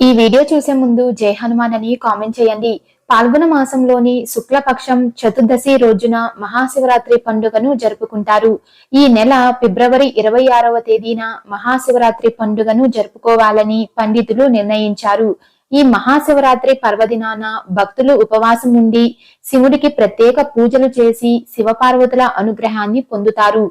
ఈ వీడియో చూసే ముందు జై హనుమాన్ అని కామెంట్ చేయండి. పాల్గొన మాసంలోని శుక్లపక్షం చతుర్దశి రోజున మహాశివరాత్రి పండుగను జరుపుకుంటారు. ఈ నెల ఫిబ్రవరి ఇరవై ఆరవ తేదీన మహాశివరాత్రి పండుగను జరుపుకోవాలని పండితులు నిర్ణయించారు. ఈ మహాశివరాత్రి పర్వదినాన భక్తులు ఉపవాసం ఉండి శివుడికి ప్రత్యేక పూజలు చేసి శివపార్వతుల అనుగ్రహాన్ని పొందుతారు.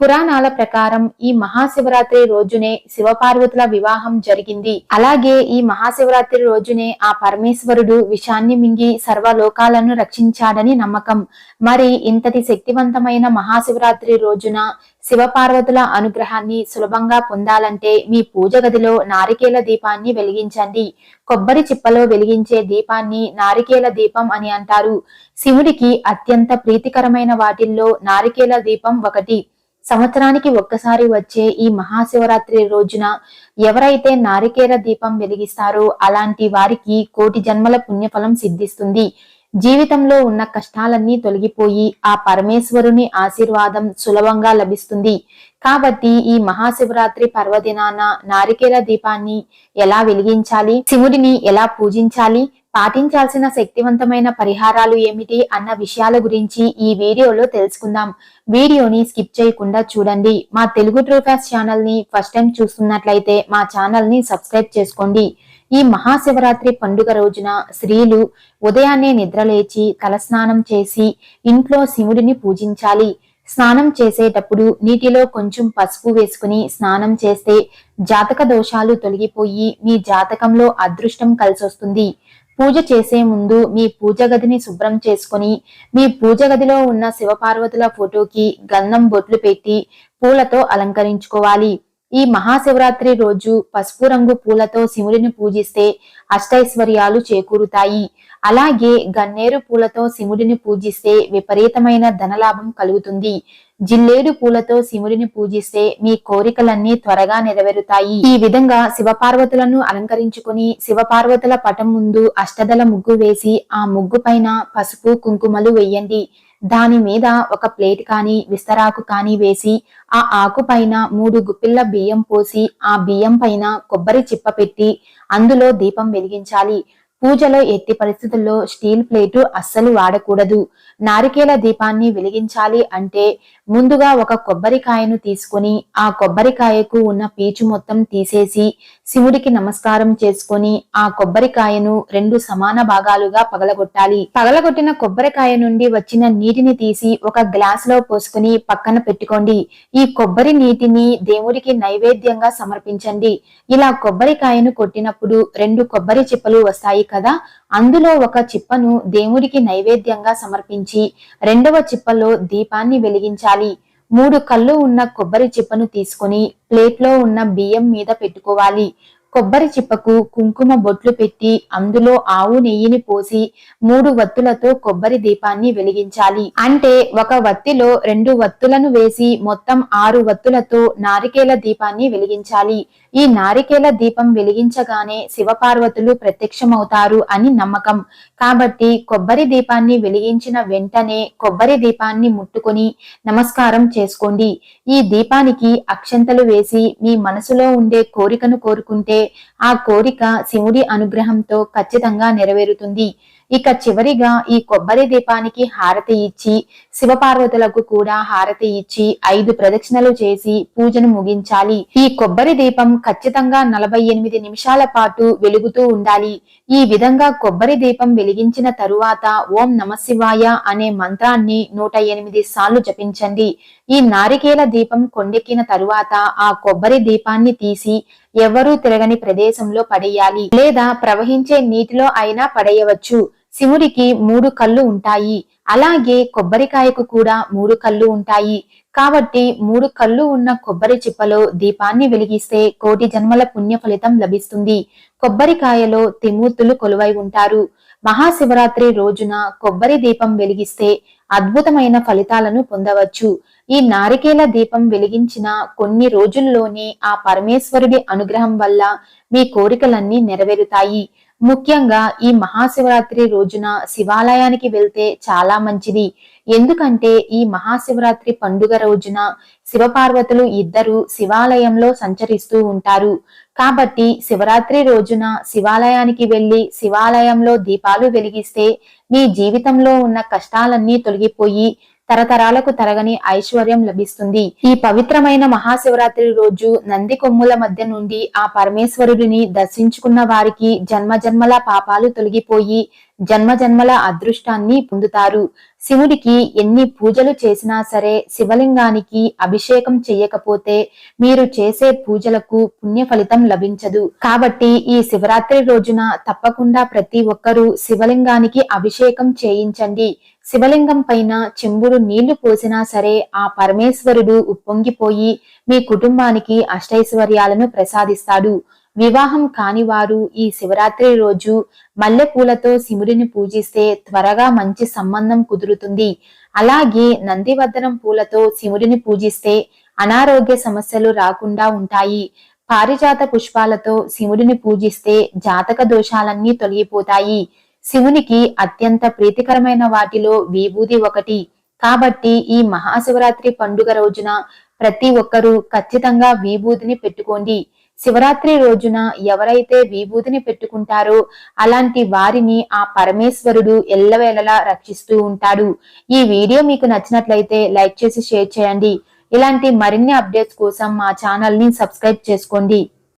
పురాణాల ప్రకారం ఈ మహాశివరాత్రి రోజునే శివపార్వతుల వివాహం జరిగింది. అలాగే ఈ మహాశివరాత్రి రోజునే ఆ పరమేశ్వరుడు విషాన్ని మింగి సర్వలోకాలను రక్షించాడని నమ్మకం. మరి ఇంతటి శక్తివంతమైన మహాశివరాత్రి రోజున శివపార్వతుల అనుగ్రహాన్ని సులభంగా పొందాలంటే మీ పూజ గదిలో నారికేల దీపాన్ని వెలిగించండి. కొబ్బరి చిప్పలో వెలిగించే దీపాన్ని నారికేల దీపం అని అంటారు. శివుడికి అత్యంత ప్రీతికరమైన వాటిల్లో నారికేల దీపం ఒకటి. సంవత్సరానికి ఒక్కసారి వచ్చే ఈ మహాశివరాత్రి రోజున ఎవరైతే నారికేర దీపం వెలిగిస్తారో అలాంటి వారికి కోటి జన్మల పుణ్యఫలం సిద్ధిస్తుంది. జీవితంలో ఉన్న కష్టాలన్నీ తొలగిపోయి ఆ పరమేశ్వరుని ఆశీర్వాదం సులభంగా లభిస్తుంది. కాబట్టి ఈ మహాశివరాత్రి పర్వదినాన నారికేల దీపాన్ని ఎలా వెలిగించాలి? శివుడిని ఎలా పూజించాలి? పాటించాల్సిన శక్తివంతమైన పరిహారాలు ఏమిటి అన్న విషయాల గురించి ఈ వీడియోలో తెలుసుకుందాం. వీడియోని స్కిప్ చేయకుండా చూడండి. మా తెలుగు ట్రూఫాస్ ఛానల్ని ఫస్ట్ టైం చూస్తున్నట్లయితే మా ఛానల్ని సబ్స్క్రైబ్ చేసుకోండి. ఈ మహాశివరాత్రి పండుగ రోజున స్త్రీలు ఉదయాన్నే నిద్రలేచి తలస్నానం చేసి ఇంట్లో శివుడిని పూజించాలి. స్నానం చేసేటప్పుడు నీటిలో కొంచెం పసుపు వేసుకుని స్నానం చేస్తే జాతక దోషాలు తొలగిపోయి మీ జాతకంలో అదృష్టం కలిసొస్తుంది. పూజ చేసే ముందు మీ పూజ గదిని శుభ్రం చేసుకుని మీ పూజ గదిలో ఉన్న శివపార్వతుల ఫోటోకి గంధం బొట్లు పెట్టి పూలతో అలంకరించుకోవాలి. ఈ మహాశివరాత్రి రోజు పసుపు రంగు పూలతో శివుడిని పూజిస్తే అష్టైశ్వర్యాలు చేకూరుతాయి. అలాగే గన్నేరు పూలతో శివుడిని పూజిస్తే విపరీతమైన ధనలాభం కలుగుతుంది. జిల్లేడు పూలతో శివుడిని పూజిస్తే మీ కోరికలన్నీ త్వరగా నెరవేరుతాయి. ఈ విధంగా శివపార్వతులను అలంకరించుకుని శివపార్వతుల పటం ముందు అష్టదల ముగ్గు వేసి ఆ ముగ్గు పైన పసుపు కుంకుమలు వెయ్యండి దాని మీద ఒక ప్లేట్ కానీ విస్తరాకు కానీ వేసి ఆ ఆకు పైన మూడు గుప్పిళ్ళ బియ్యం పోసి ఆ బియ్యం పైన కొబ్బరి చిప్ప పెట్టి అందులో దీపం వెలిగించాలి. పూజలో ఎట్టి పరిస్థితుల్లో స్టీల్ ప్లేటు అస్సలు వాడకూడదు. నారికేల దీపాన్ని వెలిగించాలి అంటే ముందుగా ఒక కొబ్బరికాయను తీసుకొని ఆ కొబ్బరికాయకు ఉన్న పీచు మొత్తం తీసేసి శివుడికి నమస్కారం చేసుకొని ఆ కొబ్బరికాయను రెండు సమాన భాగాలుగా పగలగొట్టాలి. పగలగొట్టిన కొబ్బరికాయ నుండి వచ్చిన నీటిని తీసి ఒక గ్లాస్లో పోసుకుని పక్కన పెట్టుకోండి. ఈ కొబ్బరి నీటిని దేవుడికి నైవేద్యంగా సమర్పించండి. ఇలా కొబ్బరికాయను కొట్టినప్పుడు రెండు కొబ్బరి చిప్పలు వస్తాయి కదా? అందులో ఒక చిప్పను దేవుడికి నైవేద్యంగా సమర్పించి రెండవ చిప్పలో దీపాన్ని వెలిగించాలి. మూడు కళ్ళు ఉన్న కొబ్బరి చిప్పను తీసుకొని ప్లేట్లో ఉన్న బియ్యం మీద పెట్టుకోవాలి. కొబ్బరి చిప్పకు కుంకుమ బొట్లు పెట్టి అందులో ఆవు నెయ్యిని పోసి మూడు వత్తులతో కొబ్బరి దీపాన్ని వెలిగించాలి. అంటే ఒక వత్తిలో రెండు వత్తులను వేసి మొత్తం ఆరు వత్తులతో నారికేల దీపాన్ని వెలిగించాలి. ఈ నారికేల దీపం వెలిగించగానే శివపార్వతులు ప్రత్యక్షమవుతారు అని నమ్మకం. కాబట్టి కొబ్బరి దీపాన్ని వెలిగించిన వెంటనే కొబ్బరి దీపాన్ని ముట్టుకొని నమస్కారం చేసుకోండి. ఈ దీపానికి అక్షంతలు వేసి మీ మనసులో ఉండే కోరికను కోరుకుంటే ఆ కోరిక శివుడి అనుగ్రహంతో ఖచ్చితంగా నెరవేరుతుంది. ఇక చివరిగా ఈ కొబ్బరి దీపానికి హారతి ఇచ్చి శివపార్వతులకు కూడా హారతి ఇచ్చి ఐదు ప్రదక్షిణలు చేసి పూజను ముగించాలి. ఈ కొబ్బరి దీపం ఖచ్చితంగా నలభై ఎనిమిది నిమిషాల పాటు వెలుగుతూ ఉండాలి. ఈ విధంగా కొబ్బరి దీపం వెలిగించిన తరువాత ఓం నమశివాయ అనే మంత్రాన్ని నూట ఎనిమిది సార్లు జపించండి. ఈ నారికేల దీపం కొండెక్కిన తరువాత ఆ కొబ్బరి దీపాన్ని తీసి ఎవరూ తిరగని ప్రదేశంలో పడేయాలి. లేదా ప్రవహించే నీటిలో అయినా పడేయవచ్చు. శివుడికి మూడు కళ్ళు ఉంటాయి. అలాగే కొబ్బరికాయకు కూడా మూడు కళ్ళు ఉంటాయి. కాబట్టి మూడు కళ్ళు ఉన్న కొబ్బరి చిప్పలో దీపాన్ని వెలిగిస్తే కోటి జన్మల పుణ్య ఫలితం లభిస్తుంది. కొబ్బరికాయలో తిమూర్తులు కొలువై ఉంటారు. మహాశివరాత్రి రోజున కొబ్బరి దీపం వెలిగిస్తే అద్భుతమైన ఫలితాలను పొందవచ్చు. ఈ నారికేల దీపం వెలిగించిన కొన్ని రోజుల్లోనే ఆ పరమేశ్వరుడి అనుగ్రహం వల్ల మీ కోరికలన్నీ నెరవేరుతాయి. ముఖ్యంగా ఈ మహాశివరాత్రి రోజున శివాలయానికి వెళ్తే చాలా మంచిది. ఎందుకంటే ఈ మహాశివరాత్రి పండుగ రోజున శివపార్వతులు ఇద్దరు శివాలయంలో సంచరిస్తూ ఉంటారు. కాబట్టి శివరాత్రి రోజున శివాలయానికి వెళ్ళి శివాలయంలో దీపాలు వెలిగిస్తే మీ జీవితంలో ఉన్న కష్టాలన్నీ తొలగిపోయి తరతరాలకు తరగని ఐశ్వర్యం లభిస్తుంది. ఈ పవిత్రమైన మహాశివరాత్రి రోజు నంది కొమ్ముల మధ్య నుండి ఆ పరమేశ్వరుడిని దర్శించుకున్న వారికి జన్మ జన్మల పాపాలు తొలగిపోయి జన్మ జన్మల అదృష్టాన్ని పొందుతారు. శివుడికి ఎన్ని పూజలు చేసినా సరే శివలింగానికి అభిషేకం చెయ్యకపోతే మీరు చేసే పూజలకు పుణ్య ఫలితం లభించదు. కాబట్టి ఈ శివరాత్రి రోజున తప్పకుండా ప్రతి ఒక్కరూ శివలింగానికి అభిషేకం చేయించండి. శివలింగం పైన చెంబుడు నీళ్ళు పోసినా సరే ఆ పరమేశ్వరుడు ఉప్పొంగిపోయి మీ కుటుంబానికి అష్టైశ్వర్యాలను ప్రసాదిస్తాడు. వివాహం కానివారు ఈ శివరాత్రి రోజు మల్లెపూలతో శివుడిని పూజిస్తే త్వరగా మంచి సంబంధం కుదురుతుంది. అలాగే నందివర్ధనం పూలతో శివుడిని పూజిస్తే అనారోగ్య సమస్యలు రాకుండా ఉంటాయి. పారిజాత పుష్పాలతో శివుడిని పూజిస్తే జాతక దోషాలన్నీ తొలగిపోతాయి. శివునికి అత్యంత ప్రీతికరమైన వాటిలో విభూది ఒకటి. కాబట్టి ఈ మహాశివరాత్రి పండుగ రోజున ప్రతి ఒక్కరూ ఖచ్చితంగా విభూతిని పెట్టుకోండి. శివరాత్రి రోజున ఎవరైతే విభూతిని పెట్టుకుంటారో అలాంటి వారిని ఆ పరమేశ్వరుడు ఎల్లవేళలా రక్షిస్తూ ఉంటాడు. ఈ వీడియో మీకు నచ్చినట్లయితే లైక్ చేసి షేర్ చేయండి. ఇలాంటి మరిన్ని అప్డేట్స్ కోసం మా ఛానల్ని సబ్స్క్రైబ్ చేసుకోండి.